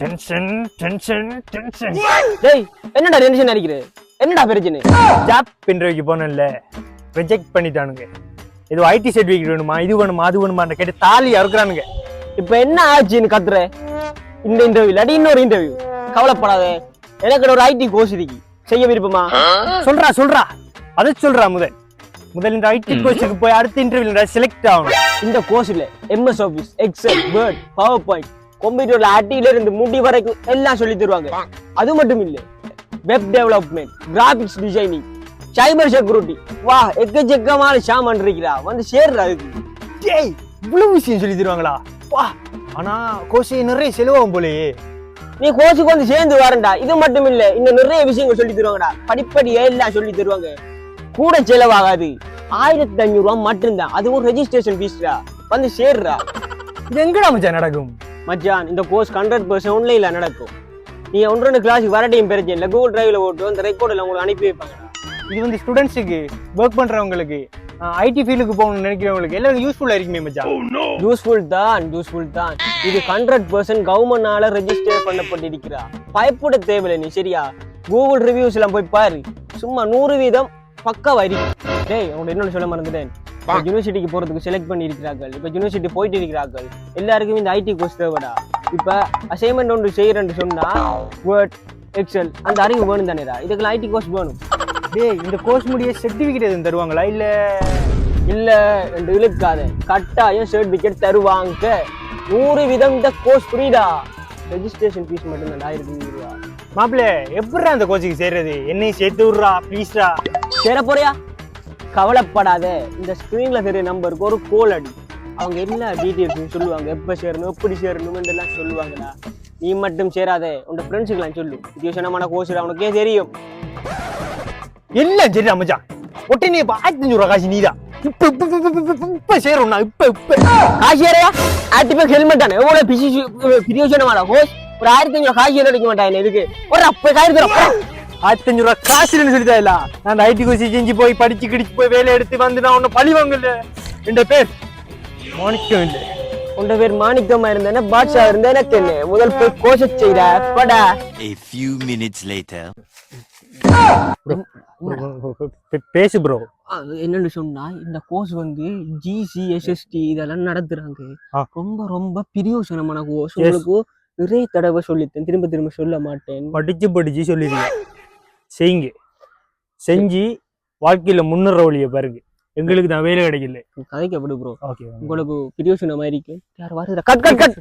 Tension tension tension டேய் என்னடா tension அடிக்கிற என்னடா பிரச்சனை? ஜாப் இன்டர்வியூக்கு போனேன்ல. ரிஜெக்ட் பண்ணிட்டானுங்க. ஏதோ ஐடி சர்டிஃபிகேட் வேணுமா? இது வேணுமா? அது வேணுமா? கேட்டு தாலி அறுக்குறானுங்க. இப்ப என்ன ஆச்சுன்னு கத்துற? இந்த இன்டர்வியூ இல்லாட்டி இன்னொரு இன்டர்வியூ கவலைப்படாத. எனக்கு ஒரு ஐடி கோர்ஸ் இருக்கு. செய்ய விருப்பமா? சொல்றா சொல்றா. அதை சொல்றா முதல். முதல் இந்த ஐடி கோர்ஸுக்கு போய் அடுத்த இன்டர்வியூல செலக்ட் ஆகணும். இந்த கோர்ஸ்ல MS Office Excel Word PowerPoint கம்ப்யூட்டர்ல அடியில இருந்து முடி வரைக்கும் எல்லாம் சொல்லி தருவாங்க. அது மட்டும் இல்ல web development graphics designing cyber security வா எக்கச்சக்கமான சாமான் இருக்கிறா வந்து சேர்றா அதுக்கு டேய் இவ்வளவு விஷயம் சொல்லி தருவாங்களா? வா ஆனா கோர்ஸ் நிறைய செலவாகும் போலயே. நீ கோர்ஸுக்கு வந்து சேர்ந்து வரண்டா இது மட்டும் இல்ல இன்னும் நிறைய விஷயங்கள் சொல்லி தருவாங்கடா. படிப்படியா எல்லாம் சொல்லி தருவாங்க. கூட செலவாகாது. ஆயிரத்தி ஐநூறு ரூபாய் மட்டும்தான். அதுவும் ரெஜிஸ்ட்ரேஷன் ஃபீஸ்டா வந்து சேர்றா. இது எங்கடா மச்சான் நடக்கும்? மச்சான் இந்த கோர்ஸ் ஹண்ட்ரட் பர்சன்ட் ஆன்லைன்ல நடக்கும். நீ ஒன்று ரெண்டு கிளாஸுக்கு வரட்டையும் பிரச்சனை இல்லை கூகுள் டிரைவ்ல போட்டு அந்த ரெக்கார்டில் உங்களுக்கு அனுப்பி வைப்பாங்க. இது வந்து ஸ்டூடெண்ட்ஸுக்கு ஒர்க் பண்றவங்களுக்கு ஐடி ஃபீல்டுக்கு போகணும்னு நினைக்கிறவங்களுக்கு எல்லாரும் யூஸ்ஃபுல்லா இருக்குமே மச்சான். யூஸ்ஃபுல் தான் யூஸ்ஃபுல் தான். இது ஹண்ட்ரட் பர்சன்ட் கவர்மெண்டால ரெஜிஸ்டர் பண்ணப்பட்டிருக்கிறா. பயப்பட தேவையில்லை நீ சரியா? கூகுள் ரிவ்யூஸ் எல்லாம் போய் பாரு. சும்மா நூறு வீதம் பக்கா வரி. டேய் உங்க இன்னொன்று சொல்ல மறந்துட்டேன். யூனிவர்சிட்டிக்கு போறதுக்கு செலக்ட் பண்ணி இருக்கிறார்கள் இப்ப யூனிவர்சிட்டி போயிட்டு இருக்கிறார்கள். எல்லாருக்கும் இந்த ஐடி கோர்ஸ் தேவைடா. இப்ப அசைன்மெண்ட் ஒன்று செய்யறேன்னு சொன்னா வேர்ட் எக்ஸல் அந்த அறிவு வேணும் தானேடா. இதுக்கெல்லாம் ஐடி கோர்ஸ் வேணும். டேய் இந்த கோர்ஸ் முடிய சர்டிபிகேட் எதுவும் தருவாங்களா? இல்ல இல்ல என்று இழுக்காத. கட்டாயம் சர்டிபிகேட் தருவாங்க. நூறு விதம் இந்த கோர்ஸ் ஃப்ரீடா ரெஜிஸ்ட்ரேஷன் ஃபீஸ் மட்டும் ஆயிரத்தி ஐநூறு ரூபா மாப்பிள்ள எப்படிடா அந்த கோச்சிக்கு சேர்றது? என்னையும் சேர்த்து விட்றா ப்ளீஸ்டா சேர போறியா? கவலைப்படாத இந்த ஸ்கிரீன்ல தெரிய நம்பருக்கு ஒரு கோல் அடி அவங்க எல்லா டீட்டெயில்ஸும் சொல்லுவாங்க எப்ப சேரணும் எப்படி சேரணும் எல்லாம் சொல்லுவாங்கடா நீ மட்டும் சேராத உன் ஃப்ரெண்ட்ஸுக்கெல்லாம் சொல்லு வித்தியாசமான கோர்ஸ் உனக்கே தெரியும் எல்லாம் சரிடா மச்சான் ஒட்டனே இப்ப ஆயிரத்தி அஞ்சூறு காசு நீதான் இப்ப இப்ப இப்ப இப்ப இப்ப இப்ப இப்ப காசு ஏறையா ஆக்டிவா ஹெல்மெட் தானே எவ்வளவு பிசி பிரியோஜனமான கோர்ஸ் ஒரு ஆயிரத்தி ஐநூறு காசு ஏற அடிக்க மாட்டாங்க இதுக்கு ஒரு அப்ப காயிரத்தி ஆயிரத்தி அஞ்சூறு ரூபா காசுன்னு சொல்லிதா இல்ல நான் அந்த ஐடி கோர்ஸ் செஞ்சு போய் படிச்சு கிடிச்சு போய் வேலை எடுத்து வந்து நான் உன்னை பழி வாங்கல. என்ற பேர் மாணிக்கம் இல்லை. உண்ட பேர் மாணிக்கமா இருந்தேன்னா பாட்ஷா இருந்தேன் என்ன முதல் போய் கோஷ செய்யற படா. A few minutes later. பே- பேசு ப்ரோ என்னன்னு சொன்னா இந்த கோர்ஸ் வந்து ஜிசி எஸ்எஸ்டி இதெல்லாம் நடத்துறாங்க. ரொம்ப ரொம்ப பிரியோசனமான கோர்ஸ். உங்களுக்கு நிறைய தடவை சொல்லித்தேன். திரும்ப திரும்ப சொல்ல மாட்டேன். படிச்சு படிச்சு சொல்லிடுங்க செய்யுங்க. செஞ்சு வாழ்க்கையில முன்னேற வழியை பாருங்க. எங்களுக்கு தான் வேலை கிடைக்கல. கதைக்கு அப்படி ப்ரோ ஓகே உங்களுக்கு பிரியோசனமா இருக்கு. யார் வருதுடா கட் கட் கட்?